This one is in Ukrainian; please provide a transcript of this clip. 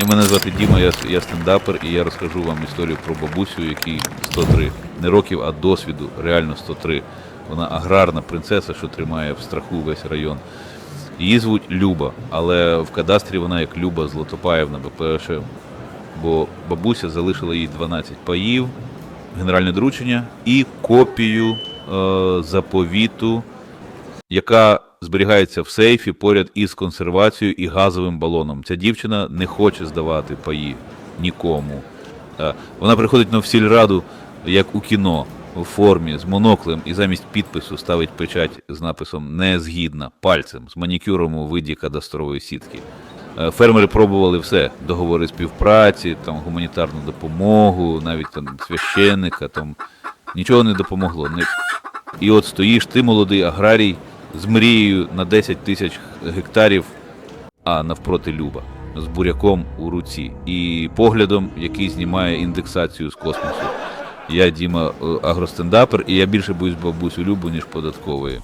І мене звати Діма, я, я стендапер, і я розкажу вам історію про бабусю, якій 103. Не років, а досвіду, реально 103. Вона аграрна принцеса, що тримає в страху весь район. Її звуть Люба, але в кадастрі вона як Люба Златопаєвна, бо перше, бо бабуся залишила їй 12 паїв, генеральне доручення і копію е, заповіту, яка зберігається в сейфі поряд із консервацією і газовим балоном. Ця дівчина не хоче здавати паї нікому. Е, Вона приходить на сільраду, як у кіно, у формі з моноклем і замість підпису ставить печать з написом не згідна пальцем з манікюром у виді кадастрової сітки. Е, Фермери пробували все: договори співпраці, там гуманітарну допомогу, навіть там священника, там нічого не допомогло. І от стоїш ти, молодий аграрій, з мрією на 10 тисяч гектарів, а навпроти Люба, з буряком у руці і поглядом, який знімає індексацію з космосу. Я Діма е, агростендапер, і я більше боюсь бабусю Любу, ніж податкової.